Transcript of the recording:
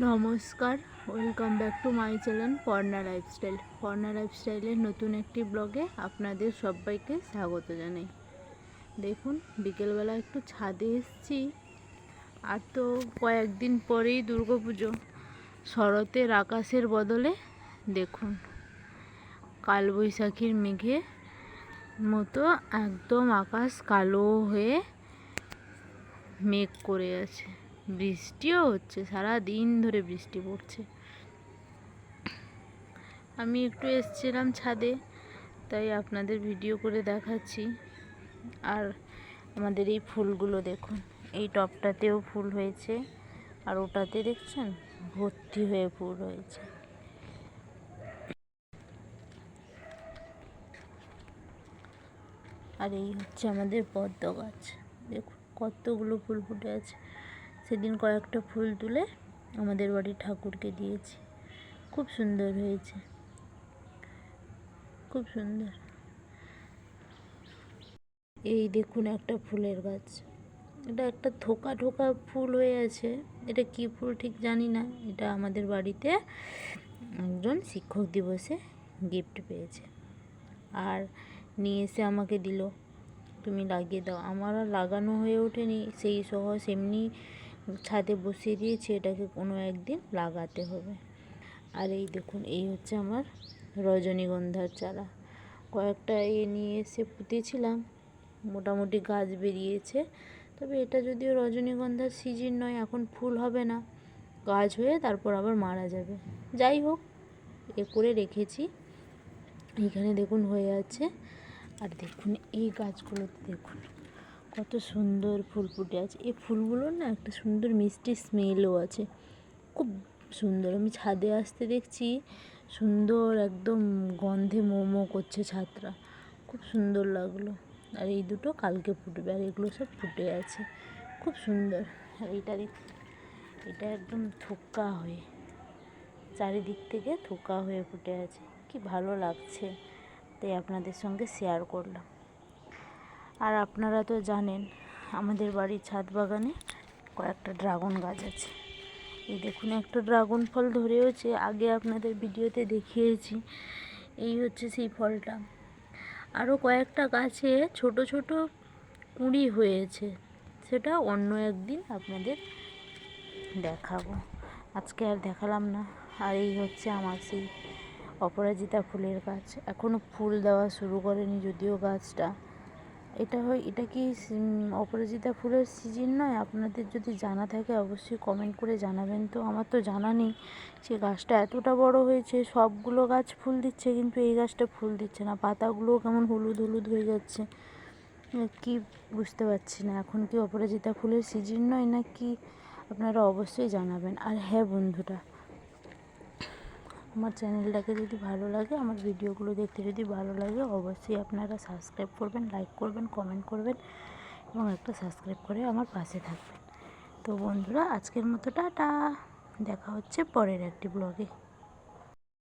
নমস্কার welcome back to my channel Parna lifestyle Parna লাইফস্টাইলের নতুন একটি ব্লগে আপনাদের সবাইকে স্বাগত জানাই। দেখুন, বিকেলবেলা একটু ছাদে এসেছি, আর তো কয়েকদিন পরেই দুর্গাপুজো। শরতের আকাশের বদলে দেখুন, কালবৈশাখীর মেঘে মতো একদম আকাশ কালো হয়ে মেঘ করে আছে। বৃষ্টিও হচ্ছে সারা দিন ধরে বৃষ্টি পড়ছে। আমি একটু এসছিলাম ছাদে, তাই আপনাদের ভিডিও করে দেখাচ্ছি। আর আমাদের এই ফুলগুলো দেখুন, এই টপটাতেও ফুল হয়েছে, আর ওটাতে দেখছেন, ভর্তি হয়ে ফুল হয়েছে। আর এই হচ্ছে আমাদের পদ্ম গাছ, দেখুন কতগুলো ফুল ফুটে আছে। সেদিন কয়েকটা ফুল তুলে আমাদের বাড়ির ঠাকুরকে দিয়েছি। খুব সুন্দর হয়েছে। খুব সুন্দর। এই দেখুন একটা ফুলের গাছ। এটা একটা থোকা ঠোকা ফুল হয়ে আছে। এটা কি ফুল ঠিক জানি না। এটা আমাদের বাড়িতে একজন শিক্ষক দিবসে গিফট পেয়েছে। আর নিয়ে এসে আমাকে দিল। তুমি লাগিয়ে দাও। আমার আর লাগানো হয়ে ওঠেনি। সেই সহজ এমনি ছাদে বসিয়ে দিয়েছি, এটাকে কোনো একদিন লাগাতে হবে। আর এই দেখুন, এই হচ্ছে আমার রজনীগন্ধার চারা। কয়েকটা এ নিয়ে এসে পুঁতেছিলাম, মোটামুটি গাছ বেরিয়েছে। তবে এটা যদিও রজনীগন্ধার সিজন নয়, এখন ফুল হবে না। গাছ হয়ে তারপর আবার মারা যাবে। যাই হোক, এ করে রেখেছি। এখানে দেখুন হয়ে আছে। আর দেখুন, এই গাছগুলোতে দেখুন। কত সুন্দর ফুল ফুটে আছে। এই ফুলগুলোর না একটা সুন্দর মিষ্টি স্মেলও আছে। খুব সুন্দর। আমি ছাদে আসতে দেখছি, সুন্দর একদম গন্ধে মোমো করছে ছাদটা খুব সুন্দর লাগল। আর এই দুটো কালকে ফুটবে আর এগুলো সব ফুটে আছে। খুব সুন্দর। আর এইটা দেখ, এটা একদম থোকা হয়ে, চারিদিক থেকে থোকা হয়ে ফুটে আছে। কি ভালো লাগছে। তাই আপনাদের সঙ্গে শেয়ার করলাম। আর আপনারা তো জানেন, আমাদের বাড়ির ছাদ বাগানে কয়েকটা ড্রাগন গাছ আছে। এই দেখুন, একটা ড্রাগন ফল ধরেওছে, আগে আপনাদের ভিডিওতে দেখিয়েছি, এই হচ্ছে সেই ফলটা। আরও কয়েকটা গাছে ছোট ছোট কুঁড়ি হয়েছে, সেটা অন্য একদিন আপনাদের দেখাবো। আজকে আর দেখালাম না, আর এই হচ্ছে আমার সেই অপরাজিতা ফুলের গাছ। এখনও ফুল দেওয়া শুরু করেনি যদিও গাছটা। এটা হয়, এটা কি অপরাজিতা ফুলের সিজন নয়? আপনাদের যদি জানা থাকে, অবশ্যই কমেন্ট করে জানাবেন তো। আমার তো জানা নেই সে গাছটা এতটা বড় হয়েছে, সবগুলো গাছ ফুল দিচ্ছে, কিন্তু এই গাছটা ফুল দিচ্ছে না। পাতাগুলোও কেমন হলুদ হলুদ হয়ে যাচ্ছে। কি বুঝতে পারছি না। এখন কি অপরাজিতা ফুলের সিজন নয় না কি আপনারা অবশ্যই জানাবেন। আর হ্যাঁ বন্ধুরা আমার চ্যানেলটাকে যদি ভালো লাগে, আমার ভিডিওগুলো দেখতে যদি ভালো লাগে, অবশ্যই আপনারা সাবস্ক্রাইব করবেন, লাইক করবেন, কমেন্ট করবেন এবং একটা সাবস্ক্রাইব করে আমার পাশে থাকবেন। তো বন্ধুরা, আজকের মতো টাটা। দেখা হচ্ছে পরের একটি ব্লগে।